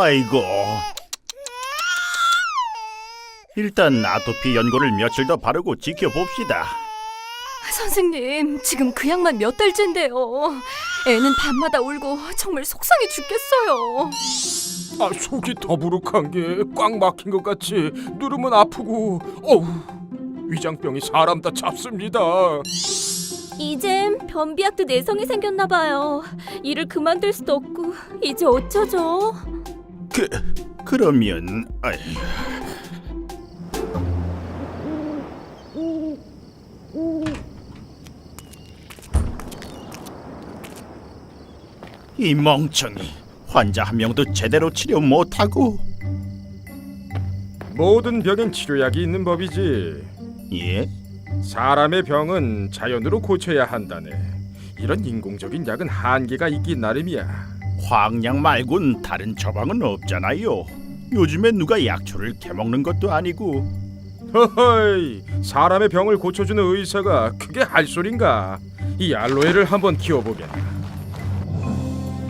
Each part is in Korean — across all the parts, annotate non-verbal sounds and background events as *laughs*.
아이고. 일단 아토피 연고를 며칠 더 바르고 지켜봅시다. 선생님, 지금 그 약만 몇 달째인데요. 애는 밤마다 울고 정말 속상해 죽겠어요. 아 속이 더부룩한 게 꽉 막힌 것 같이 누르면 아프고 어우 위장병이 사람 다 잡습니다. 이젠 변비약도 내성이 생겼나 봐요. 일을 그만둘 수도 없고 이제 어쩌죠? 그 그러면 아이, 이 멍청이 환자 한 명도 제대로 치료 못하고 모든 병엔 치료약이 있는 법이지. 예 사람의 병은 자연으로 고쳐야 한다네. 이런 인공적인 약은 한계가 있긴 나름이야. 화학약 말곤 다른 처방은 없잖아요. 요즘에 누가 약초를 캐먹는 것도 아니고 허허이 사람의 병을 고쳐주는 의사가 그게 할 소린가? 이 알로에를 한번 키워보게나.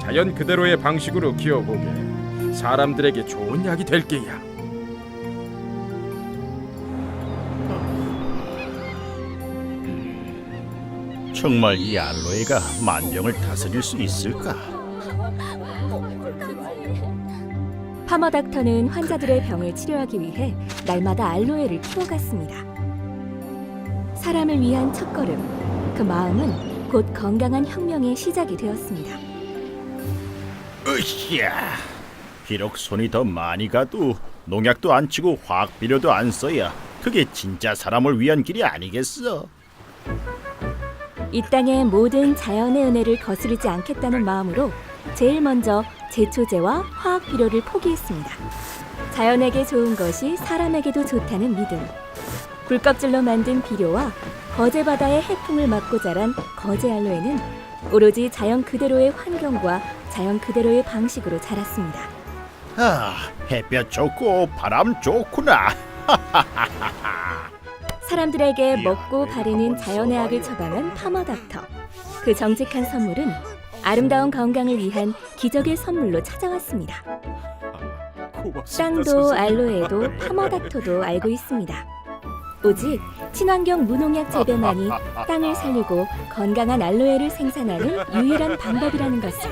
자연 그대로의 방식으로 키워보게. 사람들에게 좋은 약이 될 게야. 정말 이 알로에가 만병을 다스릴 수 있을까? 파머 닥터는 환자들의 병을 치료하기 위해 날마다 알로에를 키워갔습니다. 사람을 위한 첫걸음, 그 마음은 곧 건강한 혁명의 시작이 되었습니다. 으쌰. 비록 손이 더 많이 가도 농약도 안 치고 화학 비료도 안 써야 그게 진짜 사람을 위한 길이 아니겠어? 이 땅의 모든 자연의 은혜를 거스르지 않겠다는 마음으로 제일 먼저 제초제와 화학 비료를 포기했습니다. 자연에게 좋은 것이 사람에게도 좋다는 믿음. 굴껍질로 만든 비료와 거제 바다의 해풍을 맞고 자란 거제 알로에는 오로지 자연 그대로의 환경과 자연 그대로의 방식으로 자랐습니다. 아, 햇볕 좋고 바람 좋구나. *laughs* 사람들에게 먹고 바르는 자연의 악을 처방한 파머 닥터. 그 정직한 선물은 아름다운 건강을 위한 기적의 선물로 찾아왔습니다. 고맙습니다, 땅도 선생님. 알로에도 파머닥터도 알고 있습니다. 오직 친환경 무농약 재배만이 땅을 살리고 건강한 알로에를 생산하는 유일한 방법이라는 것을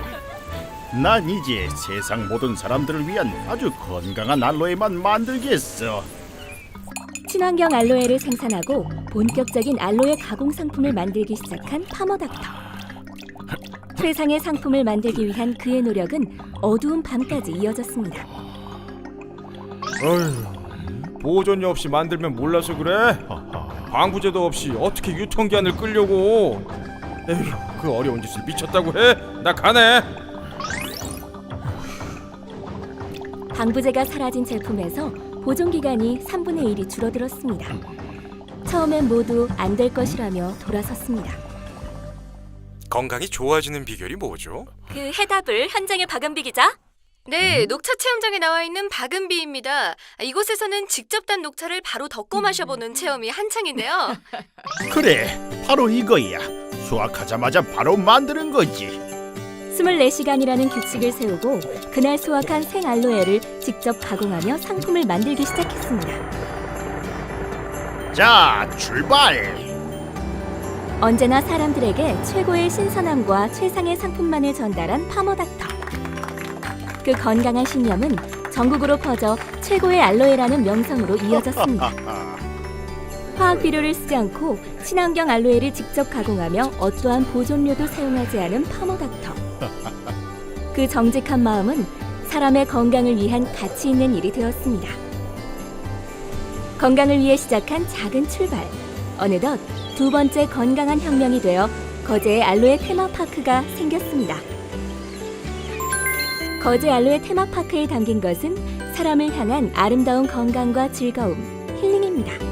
난 이제 세상 모든 사람들을 위한 아주 건강한 알로에만 만들겠어. 친환경 알로에를 생산하고 본격적인 알로에 가공 상품을 만들기 시작한 파머닥터. 최상의 상품을 만들기 위한 그의 노력은 어두운 밤까지 이어졌습니다. 어휴, 보존료 없이 만들면 몰라서 그래. 방부제도 없이 어떻게 유통기한을 끌려고? 에휴, 그 어려운 짓을 미쳤다고 해? 나 가네. 방부제가 사라진 제품에서 보존 기간이 3분의 1이 줄어들었습니다. 처음엔 모두 안 될 것이라며 돌아섰습니다. 건강이 좋아지는 비결이 뭐죠? 그 해답을 현장의 박은비 기자. 네, 녹차 체험장에 나와 있는 박은비입니다. 이곳에서는 직접 단 녹차를 바로 덮고 마셔보는 체험이 한창인데요. *laughs* 그래, 바로 이거야. 수확하자마자 바로 만드는 거지. 24시간이라는 규칙을 세우고 그날 수확한 생 알로에를 직접 가공하며 상품을 만들기 시작했습니다. 자, 출발. 언제나 사람들에게 최고의 신선함과 최상의 상품만을 전달한 파머닥터. 그 건강한 신념은 전국으로 퍼져 최고의 알로에라는 명성으로 이어졌습니다. *laughs* 화학 비료를 쓰지 않고 친환경 알로에를 직접 가공하며 어떠한 보존료도 사용하지 않은 파머닥터. *laughs* 그 정직한 마음은 사람의 건강을 위한 가치 있는 일이 되었습니다. 건강을 위해 시작한 작은 출발. 어느덧 두 번째 건강한 혁명이 되어 거제의 알로에 테마파크가 생겼습니다. 거제 알로에 테마파크에 담긴 것은 사람을 향한 아름다운 건강과 즐거움, 힐링입니다.